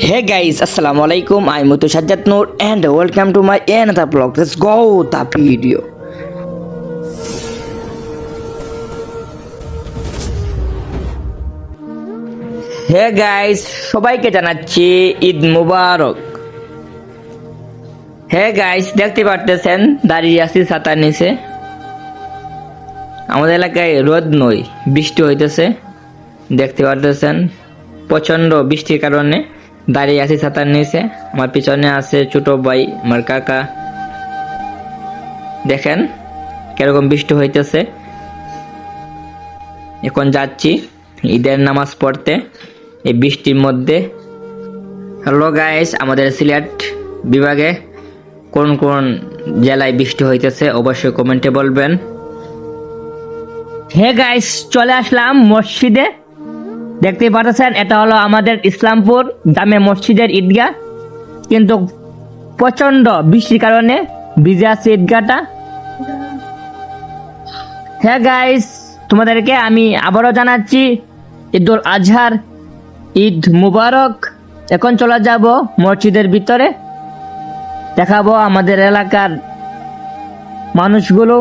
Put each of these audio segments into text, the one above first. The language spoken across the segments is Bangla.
Hey guys, assalamu alaikum. I'm Mutu Sajjad Noor and welcome to my another vlog. Let's go the video hey guys সবাইকে জানাচ্ছি ঈদ মুবারক। হে গাইস দেখতে পারতেছেন দাঁড়িয়ে আছি ছাতার নিচে। আমাদের এলাকায় রোদ নই বৃষ্টি হইতেছে। দেখতে পারতেছেন প্রচণ্ড বৃষ্টির কারণে। দাঁড়িয়ে আছি ছাতার নিচে। আমার পিছনে আছে ছোট ভাই, আমার কাকা। দেখেন কীরকম বৃষ্টি হইতেছে। এখন যাচ্ছি ঈদের নামাজ পড়তে। এই বৃষ্টির মধ্যে। হ্যালো গাইস আমাদের সিলেট বিভাগে কোন কোন জেলায় বৃষ্টি হইতেছে অবশ্যই কমেন্টে বলবেন। হে গাইস চলে আসলাম মসজিদে। দেখতে পাচ্ছেন এটা হলো আমাদের ইসলামপুর জামে মসজিদের ঈদগাহ। কিন্তু প্রচণ্ড বৃষ্টির কারণে ভিজে আছে ঈদগাহটা। হ্যাঁ গাইস তোমাদেরকে আমি আবারও জানাচ্ছি, ঈদুল আজহার ঈদ মুবারক। এখন চলে যাব মসজিদের ভিতরে। দেখাবো আমাদের এলাকার মানুষগুলো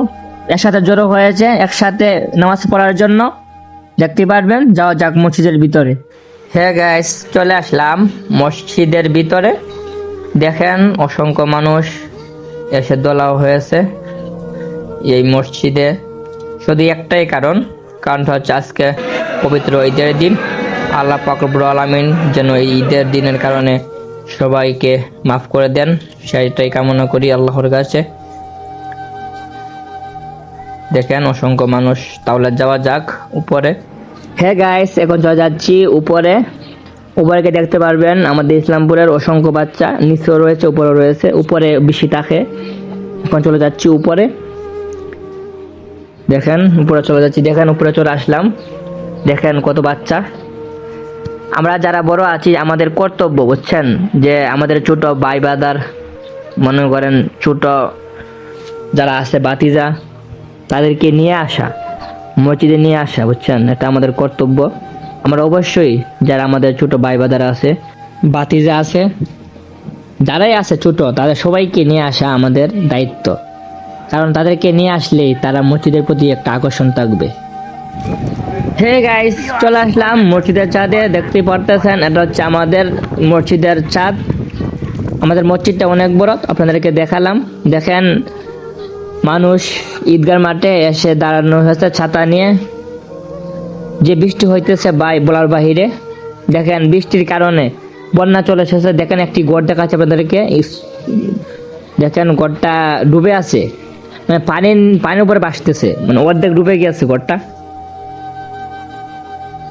একসাথে জড়ো হয়েছে, একসাথে নামাজ পড়ার জন্য। দেখতে পারবেন? যাওয়া যাক মসজিদের ভিতরে। হ্যাঁ গাইস চলে আসলাম মসজিদের ভিতরে। দেখেন অসংখ্য মানুষ এসে দোলাও হয়েছে এই মসজিদে। শুধু একটাই কারণ কারণটা হচ্ছে আজকে পবিত্র ঈদের দিন। আল্লাহ পাকরবুর আলমিন যেন এই ঈদের দিনের কারণে সবাইকে মাফ করে দেন। সেইটাই কামনা করি আল্লাহর কাছে। দেখেন, অসংখ্য মানুষ। তাহলে যাওয়া যাক উপরে। হ্যাঁ গাইস এখন চলে যাচ্ছি উপরে। উপরে গিয়ে দেখতে পারবেন, আমাদের ইসলামপুরের অসংখ্য বাচ্চা নিচেও রয়েছে উপরে রয়েছে, উপরে বেশি থাকে। এখন চলে যাচ্ছি উপরে। দেখেন, উপরে চলে যাচ্ছি। দেখেন, উপরে চলে আসলাম। দেখেন কত বাচ্চা। আমরা যারা বড় আছি, আমাদের কর্তব্য, বুঝছেন? যে আমাদের ছোট ভাই বাদার মনে করেন ছোট যারা আছে বাতিজা তাদেরকে নিয়ে আসা, মসজিদে নিয়ে আসা, বুঝছেন? এটা আমাদের কর্তব্য। আমরা অবশ্যই যারা আমাদের ছোট ভাই বাদার আছে বাতিজা আছে, যারাই আছে ছোট তাদের সবাইকে নিয়ে আসা আমাদের দায়িত্ব। কারণ তাদেরকে নিয়ে আসলেই তারা মসজিদের প্রতি একটা আকর্ষণ থাকবে। হে গাইস চলে আসলাম মসজিদের ছাদে দেখতে পারতেছেন, এটা হচ্ছে আমাদের মসজিদের ছাদ আমাদের মসজিদটা অনেক বড়, আপনাদেরকে দেখালাম। দেখেন মানুষ ঈদগার মাঠে এসে দাঁড়ানো হয়েছে ছাতা নিয়ে। যে বৃষ্টি হইতেছে বাই বলার বাহিরে, দেখেন বৃষ্টির কারণে বন্যা চলে এসেছে। দেখেন একটি গড় দেখাচ্ছে আপনাদেরকে দেখেন গড়টা ডুবে আছে। মানে পানি পানির উপরে ভাসতেছে মানে অর্ধেক ডুবে গিয়েছে গড়টা।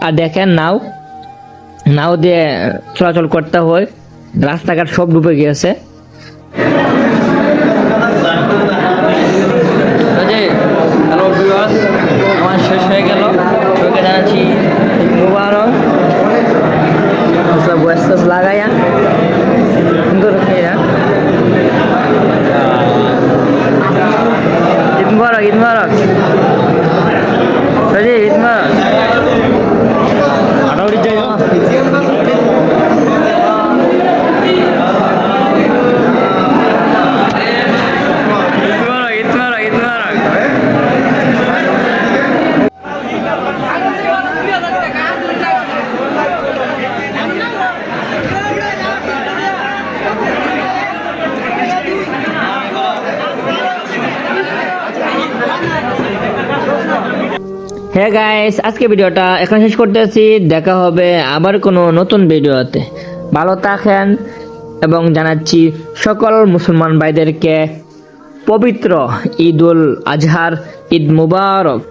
আর দেখেন নাও নাও দিয়ে চলাচল করতে হয়, রাস্তাঘাট সব ডুবে গিয়েছে হ্যালো ভিউয়ার্স আমার শেষ হয়ে গেল তোকে জানাচ্ছি মুবারক সব বয়স লাগাইয়া সুন্দর খেয়ে ঈদ মুবারক ঈদ মুবারক সজি ঈদ মুবারক আটাউড়ি যাই ঈদ মুবারক ঈদ মুবারক ঈদ মুবারক হ্যাঁ গাইস আজকে ভিডিওটা এখানে শেষ করতেছি দেখা হবে আবার কোনো নতুন ভিডিওতে। ভালো থাকেন এবং জানাচ্ছি সকল মুসলমান ভাইদেরকে পবিত্র ঈদ উল আজহার ঈদ মুবারক।